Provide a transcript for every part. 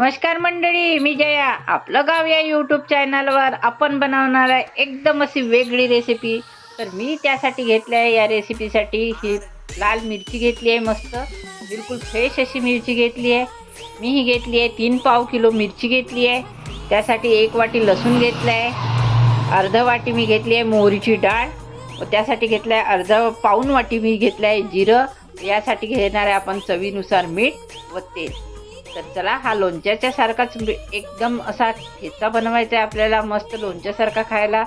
नमस्कार मंडळी मी जया. आपलं गाव या यूट्यूब चॅनलवर आपण बनवणार आहे एकदम अशी वेगळी रेसिपी तर मी त्यासाठी घेतली आहे या रेसिपीसाठी ही लाल मिरची घेतली आहे मस्त. बिलकुल फ्रेश अशी मिरची घेतली आहे. मी ही घेतली आहे तीन पाव किलो मिरची घेतली आहे. त्यासाठी एक वाटी लसूण घेतलं आहे. अर्ध वाटी मी घेतली आहे मोहरीची डाळ. व त्यासाठी घेतलं आहे अर्धा पाऊन वाटी मी घेतलं आहे जिरं. यासाठी घेणार आहे आपण चवीनुसार मीठ व तेल. तर चला हा लोणच्याच्या सारखाच म्हणजे एकदम असा ठेचा बनवायचा आहे आपल्याला मस्त लोणच्यासारखा खायला.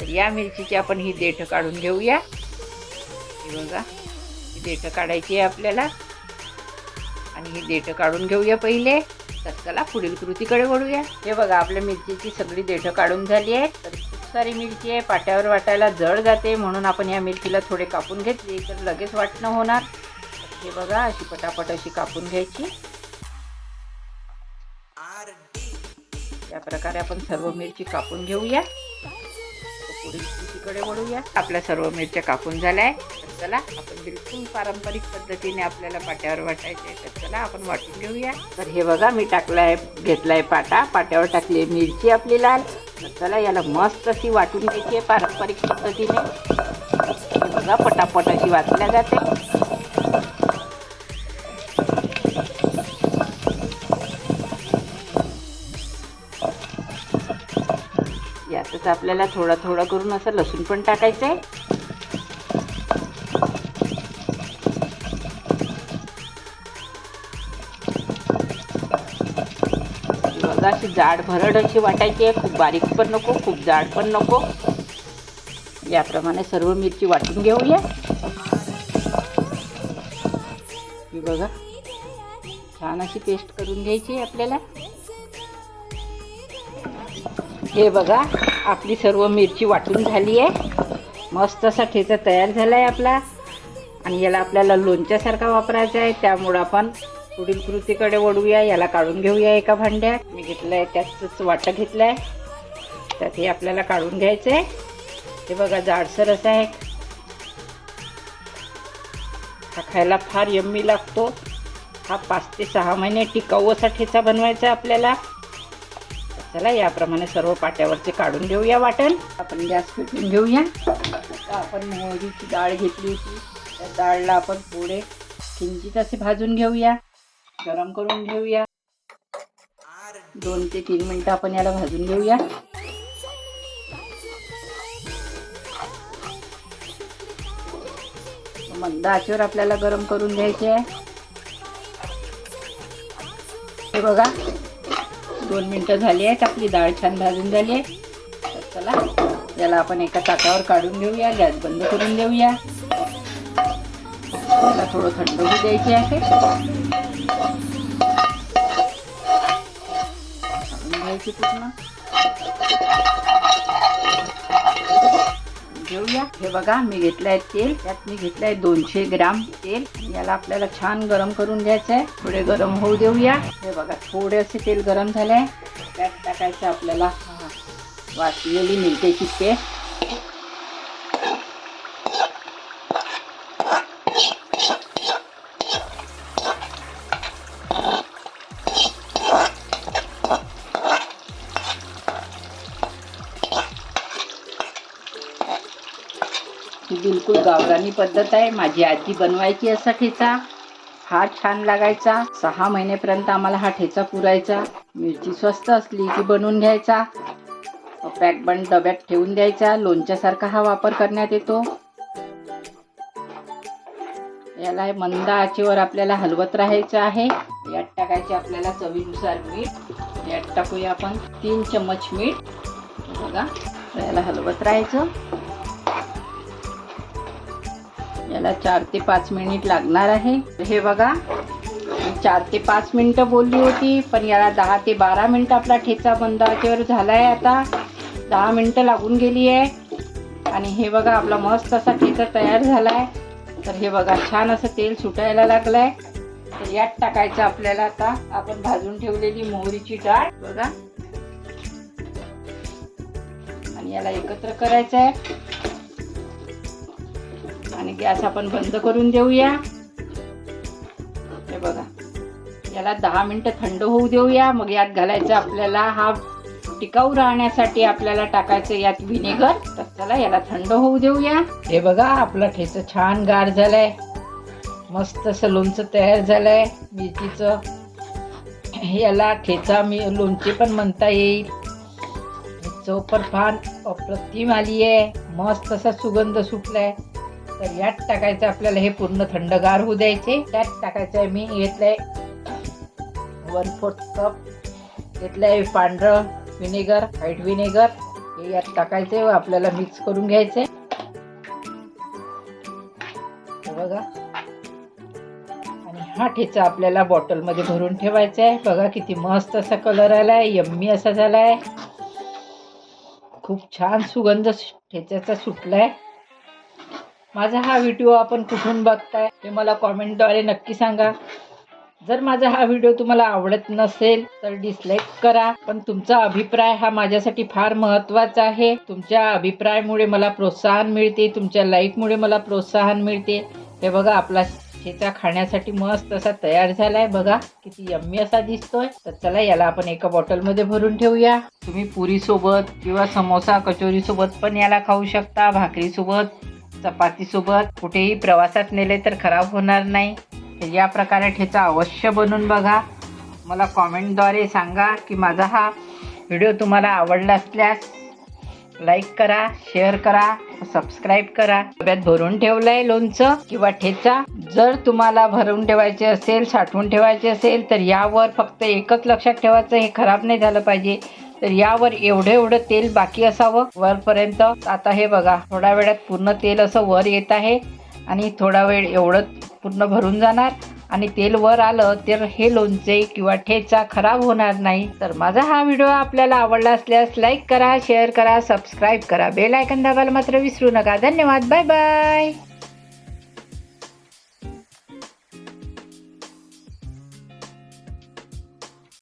तर या मिरचीची आपण ही देठं काढून घेऊया. हे बघा ही देठं काढायची आहे आपल्याला. आणि ही देठं काढून घेऊया पहिले. तर चला पुढील कृतीकडे वळूया. हे बघा आपल्या मिरचीची सगळी देठं काढून झाली आहे. तर सारी मिरची आहे पाट्यावर वाटायला जड जाते म्हणून आपण या मिरचीला थोडे कापून घेतली तर लगेच वाटणं होणार. हे बघा अशी पटापट अशी कापून घ्यायची. या प्रकारे आपण सर्व मिरची कापून घेऊया. तर पुढील कृतीकडे वळूया. आपल्या सर्व मिरच्या कापून झाल्या आहे तर चला आपण बिलकुल पारंपरिक पद्धतीने आपल्याला पाट्यावर वाटायचे आहे. तर चला आपण वाटून घेऊया. तर हे बघा मी टाकलाय घेतलाय पाटा. पाट्यावर टाकली आहे मिरची आपली लाल. चला याला मस्त अशी वाटून घ्यायची आहे पारंपरिक पद्धतीने. बघा पटापट अशी वाटल्या जाते. यातच आपल्याला थोडा थोडा करून असं लसूण पण टाकायचं आहे बघा अशी जाड भरड अशी वाटायची आहे. खूप बारीक पण नको खूप जाड पण नको. याप्रमाणे सर्व मिरची वाटून घेऊया. ही बघा छान अशी पेस्ट करून घ्यायची आहे आपल्याला. हे बघा आपली सर्व मिरची वाटून झाली आहे. मस्त असा ठेचा तयार झाला आहे आपला. आणि याला आपल्याला लोणच्यासारखा वापरायचा आहे त्यामुळं आपण पुढील कृतीकडे वळूया याला काढून घेऊया एका भांड्यात. मी घेतलं आहे वाटं घेतलं आहे त्यात हे आपल्याला काढून घ्यायचं आहे ते बघा जाडसर असं आहे. हा खायला फार यम्मी लागतो. हा पाच ते सहा महिने टिकाऊ असा ठेचा बनवायचा आहे आपल्याला. चला याप्रमाणे सर्व पाट्यावरचे काढून घेऊया वाटण. आपण गॅस पेटून घेऊया. आता आपण मोहरीची डाळ घेतली होती. त्या डाळला आपण थोडे किंचित असे भाजून घेऊया. गरम करून घेऊया. दोन ते तीन मिनटं आपण याला भाजून घेऊया. मंद आचेवर आपल्याला गरम करून घ्यायचे आहे. हे बघा दोन मिनटं झाली आहेत. आपली डाळ छान भाजून झाली आहे. तर चला याला आपण एका ताकावर काढून घेऊया. गॅस बंद करून देऊया याला थोडं थंड होऊ द्यायचे आहे. घ्यायची पूर्ण घेऊया. हे बघा मी घेतलं आहे तेल. त्यात मी घेतलं आहे दोनशे ग्राम तेल. याला आपल्याला छान गरम करून घ्यायचं आहे थोडे गरम होऊ देऊया. हे बघा थोडे असे तेल गरम झाले आहे त्यात टाकायचं आपल्याला हा, वाटलेली मिरच्याची पेस्ट ही बिलकुल गावरानी पद्धत आहे. माझी आजी बनवायची असा ठेचा. हा छान लागायचा. सहा महिनेपर्यंत आम्हाला हा ठेचा पुरायचा. मिरची स्वस्त असली की बनवून घ्यायचा. पॅक बंद डब्यात ठेवून द्यायचा. लोणच्यासारखा हा वापर करण्यात येतो. याला मंद आचेवर आपल्याला हलवत राहायचं आहे. यात टाकायचे आपल्याला चवीनुसार मीठ. यात टाकूया आपण तीन चम्मच मीठ. बघा याला हलवत राहायचं. याला चार ते पाच मिनिट लागणार आहे. हे बघा चार ते पाच मिनटं बोलली होती पण याला दहा ते बारा मिनटं आपला ठेचा बंद झाला आहे आता. दहा मिनटं लागून गेली आहे. आणि हे बघा आपला मस्त असा ठेचा तयार झाला आहे तर हे बघा छान असं तेल सुटायला लागलं आहे तर यात टाकायचं आपल्याला आता. आपण भाजून ठेवलेली मोहरीची डाळ बघा. आणि याला एकत्र करायचं आहे आणि गॅस आपण बंद करून देऊया. हे बघा. याला दहा मिनटं थंड होऊ देऊया. मग यात घालायचं आपल्याला हा टिकाऊ राहण्यासाठी आपल्याला टाकायचं यात व्हिनेगर तर चला याला थंड होऊ देऊया. हे बघा आपलं ठेचं छान गार झालंय. मस्त असं लोणचं तयार झालंय. मिरचीचं. याला ठेचा मी लोणचे पण म्हणता येईल. चौपर फार अप्रतिम आली आहे मस्त असा सुगंध सुटलाय. तर यात टाकायचं आपल्याला हे पूर्ण थंडगार होऊ द्यायचे. त्यात टाकायचं आहे मी घेतलंय वन फोर्थ कप घेतलंय पांढरं विनेगर व्हाईट विनेगर हे यात टाकायचे व आपल्याला मिक्स करून घ्यायचे. बघा. आणि हा ठेचा आपल्याला बॉटलमध्ये भरून ठेवायचा आहे बघा किती मस्त असा कलर आलाय यम्मी असा झालाय. खूप छान सुगंध ठेच्याचा सुटलाय. माझा हा व्हिडिओ आपण कुठून बघताय ते मला कॉमेंटद्वारे नक्की सांगा. जर माझा हा व्हिडिओ तुम्हाला आवडत नसेल तर डिसलाईक करा. पण तुमचा अभिप्राय हा माझ्यासाठी फार महत्त्वाचा आहे. तुमच्या अभिप्रायामुळे मला प्रोत्साहन मिळते तुमच्या लाईकमुळे मला प्रोत्साहन मिळते. हे बघा आपला ठेचा खाण्यासाठी मस्त असा तयार झालाय. बघा किती यम्मी असा दिसतोय. तर चला याला आपण एका बॉटलमध्ये भरून ठेवूया. तुम्ही पुरीसोबत किंवा समोसा कचोरीसोबत पण याला खाऊ शकता भाकरीसोबत. चपातीसोबत कुठेही प्रवासात नेले तर खराब होणार नाही. तर या प्रकारे ठेचा अवश्य बनवून बघा. मला कॉमेंटद्वारे सांगा की माझा हा व्हिडिओ तुम्हाला आवडला असल्यास लाईक करा शेअर करा सबस्क्राईब करा. डब्यात भरून ठेवलंय लोणचं किंवा ठेचा. जर तुम्हाला भरून ठेवायचे असेल साठवून ठेवायचे असेल तर यावर फक्त एकच लक्षात ठेवायचं हे खराब नाही झालं पाहिजे. तर यावर एवढं एवढं तेल बाकी असावं. वरपर्यंत आता हे बघा थोड्या वेळात पूर्ण तेल असं वर येत आहे आणि थोडा वेळ एवढं पूर्ण भरून जाणार. आणि तेल वर आलं तर हे लोणचे किंवा ठेचा खराब होणार नाही. तर माझा हा व्हिडिओ आपल्याला आवडला असल्यास लाईक करा शेअर करा सबस्क्राईब करा. बेल आयकन दाबायला मात्र विसरू नका. धन्यवाद. Bye bye